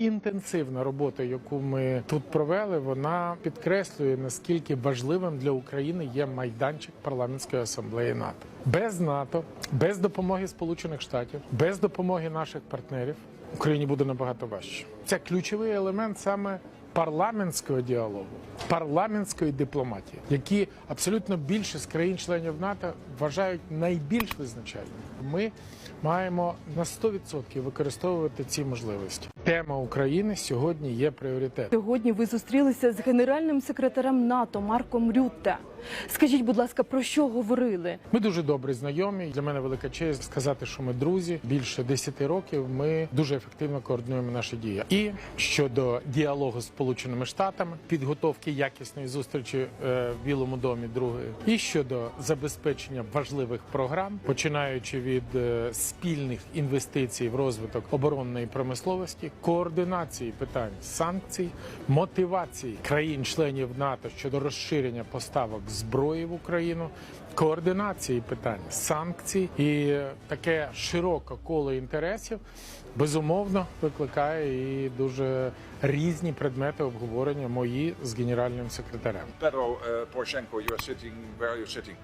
Інтенсивна робота, яку ми тут провели, вона підкреслює наскільки важливим для України є майданчик парламентської асамблеї НАТО. Без НАТО, без допомоги Сполучених Штатів, без допомоги наших партнерів Україні буде набагато важче. Це ключовий елемент саме парламентського діалогу, парламентської дипломатії, які абсолютно більшість країн-членів НАТО вважають найбільш визначальними. Ми маємо на 100% використовувати ці можливості. Тема України сьогодні є пріоритетом. Сьогодні ви зустрілися з генеральним секретарем НАТО Марком Рютте. Скажіть, будь ласка, про що говорили? Ми дуже добре знайомі. Для мене велика честь сказати, що ми друзі. Більше 10 років ми дуже ефективно координуємо наші дії. І щодо діалогу з Сполученими Штатами, підготовки якісної зустрічі е, в Білому домі другої, і щодо забезпечення важливих програм, починаючи від е, спільних інвестицій в розвиток оборонної промисловості, координації питань санкцій, мотивації країн-членів НАТО щодо розширення поставок зброї в Україну, координації питань санкцій і таке широке коло інтересів безумовно викликає і дуже різні предмети обговорення мої з генеральним секретарем. Pedro uh, Poroshenko, you're sitting where you're sitting.